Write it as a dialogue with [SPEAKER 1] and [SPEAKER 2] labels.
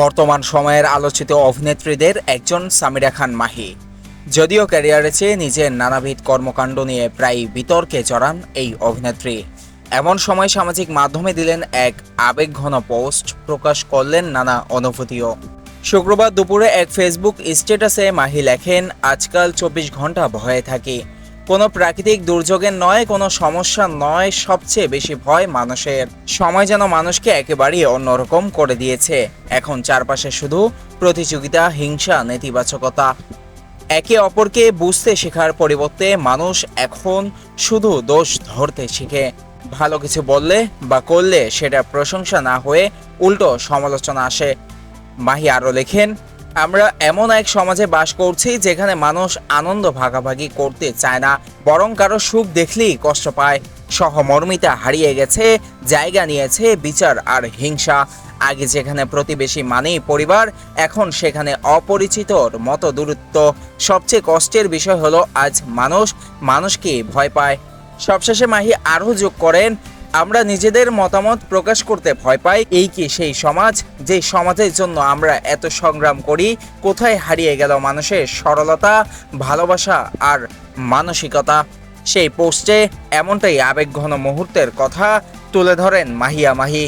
[SPEAKER 1] বর্তমান সময়ের আলোচিত অভিনেত্রীদের একজন সামিরা খান মাহি। যদিও ক্যারিয়ারে চেয়ে নিজের নানাবিধ কর্মকাণ্ড নিয়ে প্রায় বিতর্কে জড়ান এই অভিনেত্রী। এমন সময় সামাজিক মাধ্যমে দিলেন এক আবেগঘন পোস্ট প্রকাশ করলেন নানা অনুভূতিও। শুক্রবার দুপুরে এক ফেসবুক স্ট্যাটাসে মাহি লেখেন, আজকাল চব্বিশ ঘণ্টা ভয়ে থাকি। কোনো প্রাকৃতিক দুর্যোগের নয়, কোনো সমস্যা নয়, সবচেয়ে বেশি ভয় মানুষের। সময় যেন মানুষকে একেবারেই অন্যরকম করে দিয়েছে। এখন চারপাশে শুধু প্রতিযোগিতা, হিংসা, নেতিবাচকতা। একে অপরকে বুঝতে শেখার পরিবর্তে মানুষ এখন শুধু দোষ ধরতে শিখে। ভালো কিছু বললে বা করলে সেটা প্রশংসা না হয়ে উল্টো সমালোচনা আসে। মাহি আরও লেখেন আমরা এমন এক সমাজে বাস করছি যেখানে মানুষ আনন্দ ভাগাভাগি করতে চায় না, বরং কারও সুখ দেখলেই কষ্ট পায়। সহমর্মিতা হারিয়ে গেছে, জায়গা নিয়েছে বিচার আর হিংসা। আগে যেখানে প্রতিবেশী মানেই পরিবার, এখন সেখানে অপরিচিতর মতো দূরত্ব। সবচেয়ে কষ্টের বিষয় হলো, আজ মানুষ মানুষকে ভয় পায়। সবশেষে মাহি আরও যোগ করেন আমরা নিজেদের মতামত প্রকাশ করতে ভয় পাই। এই কি সেই সমাজ? যে সমাজের জন্য আমরা এত সংগ্রাম করি, কোথায় হারিয়ে গেল মানুষের সরলতা, ভালোবাসা আর মানসিকতা? সেই পোস্টে এমনটাই আবেগঘন মুহূর্তের কথা তুলে ধরেন মাহিয়া মাহি।